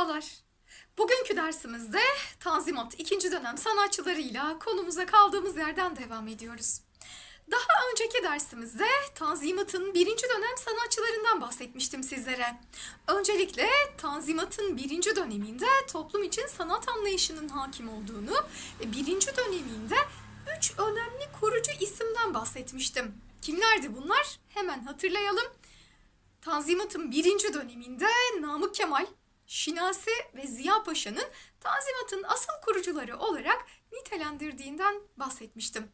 Merhabalar. Bugünkü dersimizde Tanzimat 2. dönem sanatçılarıyla konumuza kaldığımız yerden devam ediyoruz. Daha önceki dersimizde Tanzimat'ın 1. dönem sanatçılarından bahsetmiştim sizlere. Öncelikle Tanzimat'ın 1. döneminde toplum için sanat anlayışının hakim olduğunu ve 1. döneminde 3 önemli kurucu isimden bahsetmiştim. Kimlerdi bunlar? Hemen hatırlayalım. Tanzimat'ın birinci döneminde Namık Kemal, Şinasi ve Ziya Paşa'nın Tanzimat'ın asıl kurucuları olarak nitelendirdiğinden bahsetmiştim.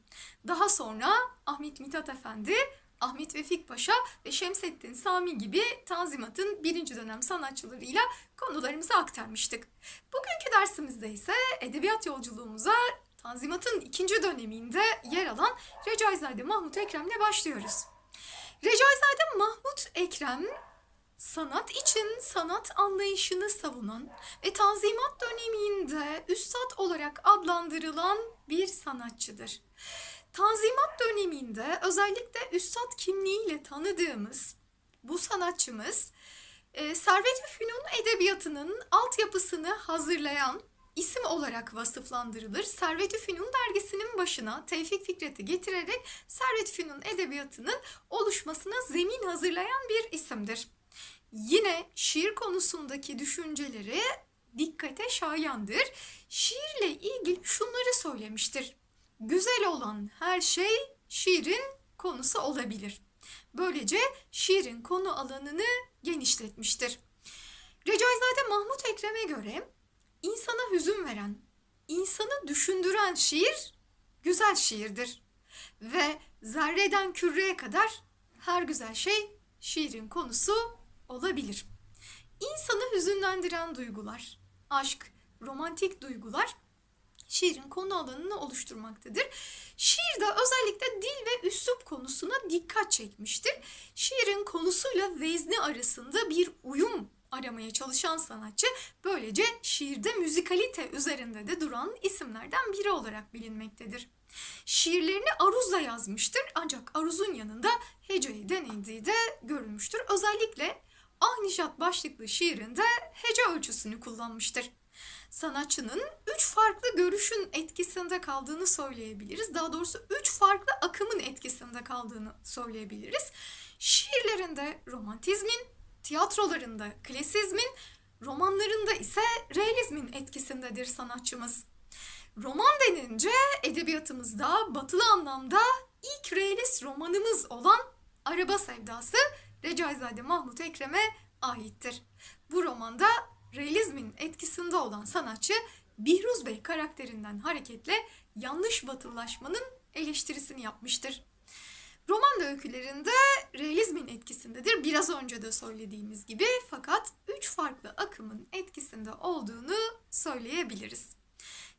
Daha sonra Ahmet Mithat Efendi, Ahmet Vefik Paşa ve Şemsettin Sami gibi Tanzimat'ın birinci dönem sanatçılarıyla konularımızı aktarmıştık. Bugünkü dersimizde ise edebiyat yolculuğumuza Tanzimat'ın ikinci döneminde yer alan Recaizade Mahmut Ekrem'le başlıyoruz. Recaizade Mahmut Ekrem sanat için sanat anlayışını savunan ve Tanzimat döneminde üstad olarak adlandırılan bir sanatçıdır. Tanzimat döneminde özellikle üstad kimliğiyle tanıdığımız bu sanatçımız e, Servet-i Fünun edebiyatının altyapısını hazırlayan isim olarak vasıflandırılır. Servet-i Fünun dergisinin başına Tevfik Fikret'i getirerek Servet-i Fünun edebiyatının oluşmasına zemin hazırlayan bir isimdir. Yine şiir konusundaki düşünceleri dikkate şayandır. Şiirle ilgili şunları söylemiştir. Güzel olan her şey şiirin konusu olabilir. Böylece şiirin konu alanını genişletmiştir. Recaizade Mahmut Ekrem'e göre insana hüzün veren, insanı düşündüren şiir güzel şiirdir. Ve zerreden küreye kadar her güzel şey şiirin konusu olabilir. İnsanı hüzünlendiren duygular, aşk, romantik duygular şiirin konu alanını oluşturmaktadır. Şiirde özellikle dil ve üslup konusuna dikkat çekmiştir. Şiirin konusuyla vezni arasında bir uyum aramaya çalışan sanatçı böylece şiirde müzikalite üzerinde de duran isimlerden biri olarak bilinmektedir. Şiirlerini aruzla yazmıştır ancak aruzun yanında heceyi denediği de görülmüştür. Özellikle Ah Nişat başlıklı şiirinde hece ölçüsünü kullanmıştır. Sanatçının üç farklı görüşün etkisinde kaldığını söyleyebiliriz. Daha doğrusu üç farklı akımın etkisinde kaldığını söyleyebiliriz. Şiirlerinde romantizmin, tiyatrolarında klasizmin, romanlarında ise realizmin etkisindedir sanatçımız. Roman denince edebiyatımızda batılı anlamda ilk realist romanımız olan Araba Sevdası Recaizade Mahmut Ekrem'e aittir. Bu romanda realizmin etkisinde olan sanatçı Bihruz Bey karakterinden hareketle yanlış batılılaşmanın eleştirisini yapmıştır. Roman öykülerinde realizmin etkisindedir. Biraz önce de söylediğimiz gibi fakat üç farklı akımın etkisinde olduğunu söyleyebiliriz.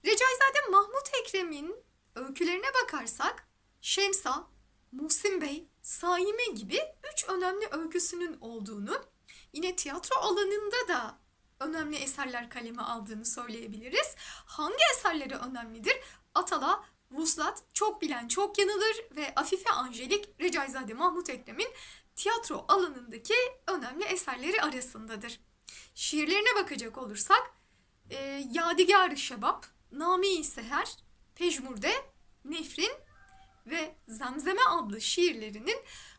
Recaizade Mahmut Ekrem'in öykülerine bakarsak Şemsa, Muhsin Bey, Saime gibi üç önemli öyküsünün olduğunu, yine tiyatro alanında da önemli eserler kaleme aldığını söyleyebiliriz. Hangi eserleri önemlidir? Atala, Vuslat, Çok Bilen Çok Yanılır ve Afife Angelik Recaizade Mahmut Ekrem'in tiyatro alanındaki önemli eserleri arasındadır. Şiirlerine bakacak olursak e, Yadigar-ı Şebap, Name-i Seher, Pejmurde, Nefrin ve Zemzeme adlı şiirlerinin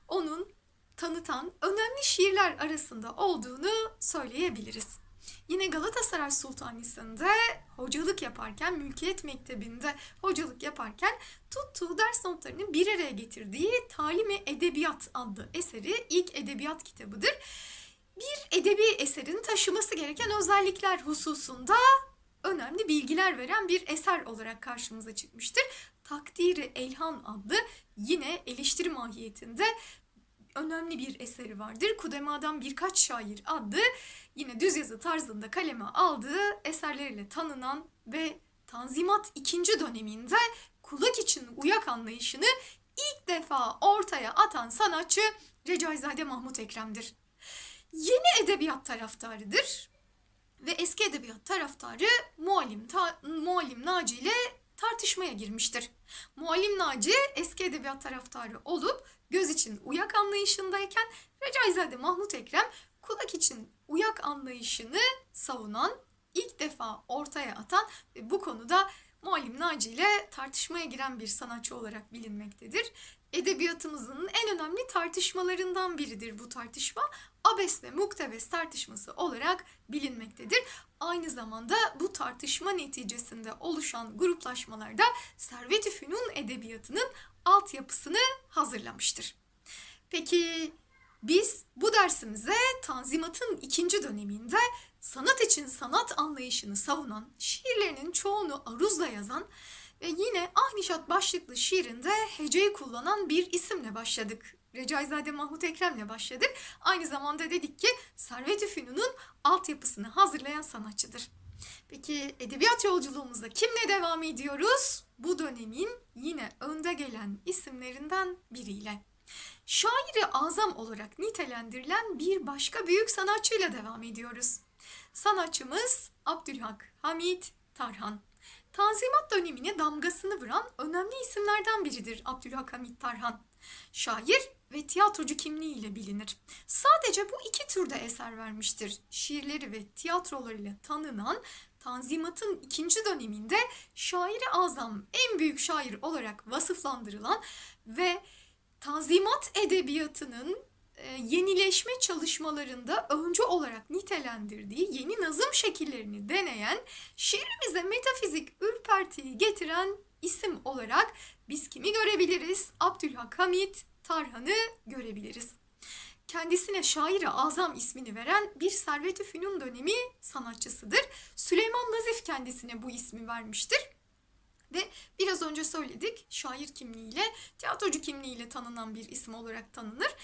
onun tanıtan önemli şiirler arasında olduğunu söyleyebiliriz. Yine Galatasaray Sultanisi'nde hocalık yaparken, Mülkiyet Mektebi'nde hocalık yaparken tuttuğu ders notlarını bir araya getirdiği Talimi Edebiyat adlı eseri ilk edebiyat kitabıdır. Bir edebi eserin taşıması gereken özellikler hususunda önemli bilgiler veren bir eser olarak karşımıza çıkmıştır. Takdiri Elhan adlı yine eleştiri mahiyetinde önemli bir eseri vardır. Kudemadan Birkaç Şair adlı yine düz yazı tarzında kaleme aldığı eserleriyle tanınan ve Tanzimat ikinci döneminde kulak için uyak anlayışını ilk defa ortaya atan sanatçı Recaizade Mahmut Ekrem'dir. Yeni edebiyat taraftarıdır ve eski edebiyat taraftarı Muallim, ta, Muallim Naci ile tartışmaya girmiştir. Muallim Naci eski edebiyat taraftarı olup göz için uyak anlayışındayken Recaizade Mahmut Ekrem kulak için uyak anlayışını savunan, ilk defa ortaya atan ve bu konuda Muallim Naci ile tartışmaya giren bir sanatçı olarak bilinmektedir. Edebiyatımızın en önemli tartışmalarından biridir bu tartışma. Abes ve Muktebes tartışması olarak bilinmektedir. Aynı zamanda bu tartışma neticesinde oluşan gruplaşmalarda Servet-i Fünun edebiyatının altyapısını hazırlamıştır. Peki biz bu dersimize Tanzimat'ın ikinci döneminde sanat için sanat anlayışını savunan, şiirlerinin çoğunu aruzla yazan ve yine Ahnişat başlıklı şiirinde heceyi kullanan bir isimle başladık. Recaizade Mahmut Ekrem'le başladık. Aynı zamanda dedik ki Servet-i Fünun'un altyapısını hazırlayan sanatçıdır. Peki edebiyat yolculuğumuzda kimle devam ediyoruz? Bu dönemin yine önde gelen isimlerinden biriyle. Şairi azam olarak nitelendirilen bir başka büyük sanatçıyla devam ediyoruz. Sanatçımız Abdülhak Hamit Tarhan. Tanzimat dönemine damgasını vuran önemli isimlerden biridir Abdülhak Hamit Tarhan. Şair ve tiyatrocu kimliğiyle bilinir. Sadece bu iki türde eser vermiştir. Şiirleri ve tiyatrolarıyla tanınan Tanzimat'ın ikinci döneminde şairi azam en büyük şair olarak vasıflandırılan ve Tanzimat edebiyatının e, yenileşme çalışmalarında öncü olarak nitelendirdiği yeni nazım şekillerini deneyen, şiirimize metafizik ürpertiyi getiren isim olarak biz kimi görebiliriz? Abdülhak Hamit Tarhan'ı görebiliriz. Kendisine şair-i azam ismini veren bir Servet-i Fünun dönemi sanatçısıdır. Süleyman Nazif kendisine bu ismi vermiştir. Ve biraz önce söyledik şair kimliğiyle, tiyatrocu kimliğiyle tanınan bir isim olarak tanınır.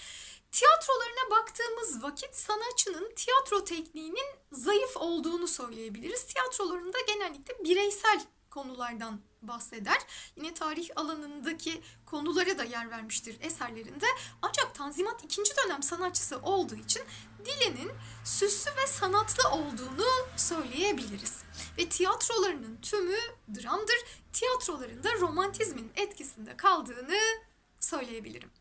Tiyatrolarına baktığımız vakit sanatçının tiyatro tekniğinin zayıf olduğunu söyleyebiliriz. Tiyatrolarında genellikle bireysel konulardan bahseder. Yine tarih alanındaki konulara da yer vermiştir eserlerinde. Ancak Tanzimat ikinci dönem sanatçısı olduğu için dilinin süslü ve sanatlı olduğunu söyleyebiliriz. Ve tiyatrolarının tümü dramdır. Tiyatrolarında romantizmin etkisinde kaldığını söyleyebilirim.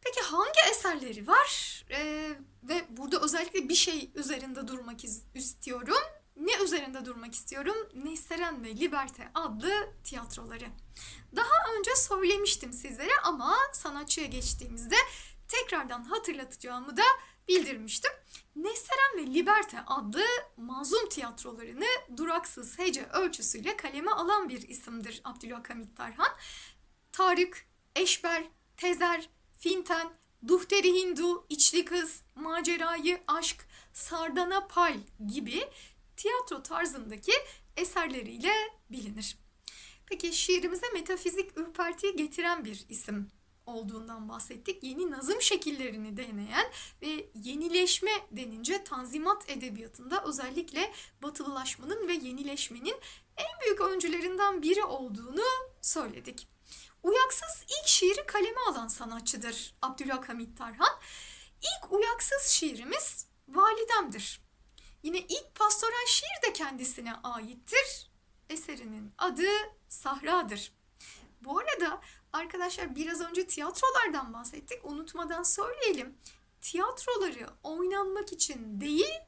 Peki hangi eserleri var? Ee, ve burada özellikle bir şey üzerinde durmak istiyorum. Ne üzerinde durmak istiyorum? Nesteren ve Liberte adlı tiyatroları. Daha önce söylemiştim sizlere ama sanatçıya geçtiğimizde tekrardan hatırlatacağımı da bildirmiştim. Nesteren ve Liberte adlı mazlum tiyatrolarını duraksız hece ölçüsüyle kaleme alan bir isimdir Abdülhak Hamit Tarhan. Tarık, Eşber, Tezer, Finten, Duhteri Hindu, İçli Kız, Macerayı Aşk, Sardana Pal gibi tiyatro tarzındaki eserleriyle bilinir. Peki şiirimize metafizik ürpertiyi getiren bir isim olduğundan bahsettik. Yeni nazım şekillerini deneyen ve yenileşme denince Tanzimat edebiyatında özellikle batılılaşmanın ve yenileşmenin en büyük öncülerinden biri olduğunu söyledik. Uyaksız ilk şiiri kaleme alan sanatçıdır Abdülhak Hamit Tarhan. İlk uyaksız şiirimiz Validem'dir. Yine ilk pastoral şiir de kendisine aittir. Eserinin adı Sahra'dır. Bu arada arkadaşlar biraz önce tiyatrolardan bahsettik. Unutmadan söyleyelim. Tiyatroları oynanmak için değil,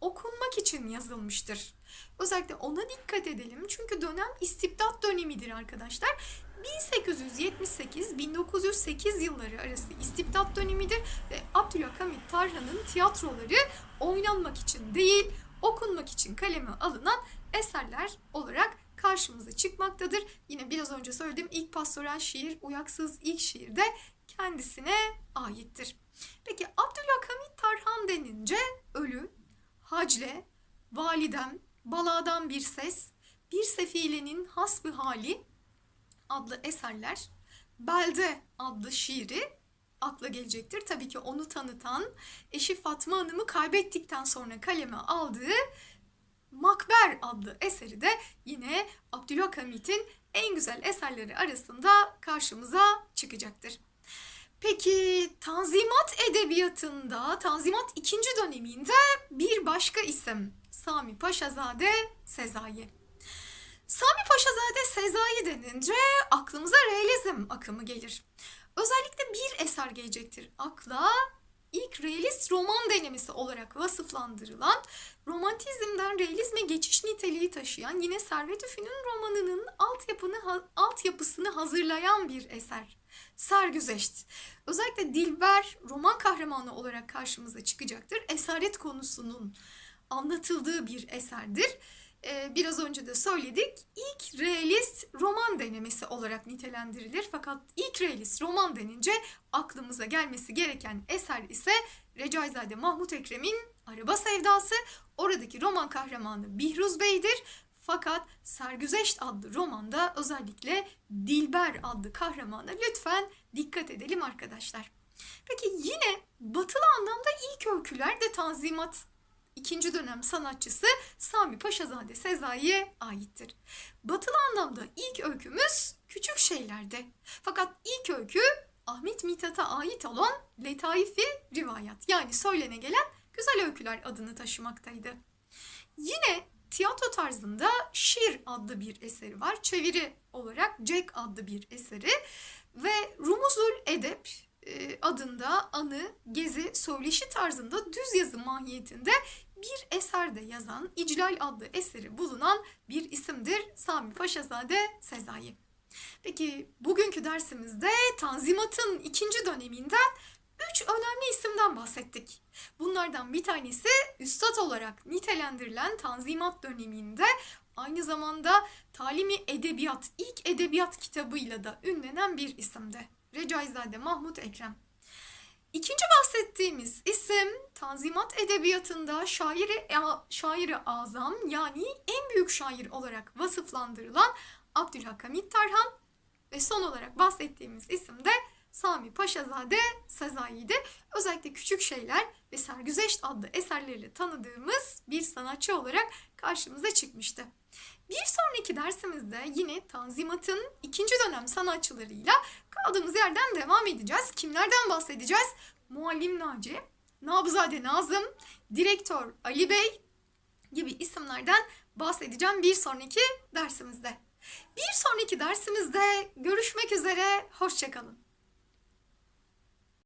okunmak için yazılmıştır. Özellikle ona dikkat edelim. Çünkü dönem istibdat dönemidir arkadaşlar. 1878-1908 yılları arası istibdat dönemidir ve Hamit Tarhan'ın tiyatroları oynanmak için değil, okunmak için kaleme alınan eserler olarak karşımıza çıkmaktadır. Yine biraz önce söylediğim ilk pastoral şiir, uyaksız ilk şiir de kendisine aittir. Peki Abdülhak Hamit Tarhan denince ölü, hacle, validem, baladan bir ses, bir sefilenin hasbı hali adlı eserler, Belde adlı şiiri akla gelecektir. Tabii ki onu tanıtan, eşi Fatma Hanım'ı kaybettikten sonra kaleme aldığı Makber adlı eseri de yine Abdülhak Hamit'in en güzel eserleri arasında karşımıza çıkacaktır. Peki Tanzimat edebiyatında, Tanzimat ikinci döneminde bir başka isim Sami Paşazade Sezai. Sami Paşazade Sezai denince aklımıza realizm akımı gelir. Özellikle bir eser gelecektir akla ilk realist roman denemesi olarak vasıflandırılan romantizmden realizme geçiş niteliği taşıyan yine Servet Üfün'ün romanının altyapını, altyapısını hazırlayan bir eser. Sergüzeşt. Özellikle Dilber roman kahramanı olarak karşımıza çıkacaktır. Esaret konusunun anlatıldığı bir eserdir. Ee, biraz önce de söyledik. İlk realist roman denemesi olarak nitelendirilir. Fakat ilk realist roman denince aklımıza gelmesi gereken eser ise Recaizade Mahmut Ekrem'in Araba Sevdası. Oradaki roman kahramanı Bihruz Bey'dir. Fakat Sergüzeşt adlı romanda özellikle Dilber adlı kahramana lütfen dikkat edelim arkadaşlar. Peki yine batılı anlamda ilk öyküler de Tanzimat ikinci dönem sanatçısı Sami Paşazade Sezai'ye aittir. Batılı anlamda ilk öykümüz küçük şeylerde. Fakat ilk öykü Ahmet Mithat'a ait olan Letaifi Rivayat yani söylene gelen güzel öyküler adını taşımaktaydı. Yine tiyatro tarzında Şiir adlı bir eseri var. Çeviri olarak Jack adlı bir eseri ve Rumuzul Edep e, adında anı, gezi, söyleşi tarzında düz yazı mahiyetinde bir eserde yazan İclal adlı eseri bulunan bir isimdir Sami Paşazade Sezai. Peki bugünkü dersimizde Tanzimat'ın ikinci döneminden üç önemli isimden bahsettik. Bunlardan bir tanesi üstad olarak nitelendirilen Tanzimat döneminde aynı zamanda Talimi Edebiyat, ilk edebiyat kitabıyla da ünlenen bir isimdi. Recaizade Mahmut Ekrem. İkinci bahsettiğimiz isim Tanzimat edebiyatında şairi, şairi azam yani en büyük şair olarak vasıflandırılan Abdülhakamit Tarhan ve son olarak bahsettiğimiz isim de Sami Paşazade Sezai'de özellikle küçük şeyler ve Sergüzeşt adlı eserleriyle tanıdığımız bir sanatçı olarak karşımıza çıkmıştı. Bir sonraki dersimizde yine Tanzimat'ın ikinci dönem sanatçılarıyla kaldığımız yerden devam edeceğiz. Kimlerden bahsedeceğiz? Muallim Naci, Nabızade Nazım, Direktör Ali Bey gibi isimlerden bahsedeceğim bir sonraki dersimizde. Bir sonraki dersimizde görüşmek üzere, hoşçakalın.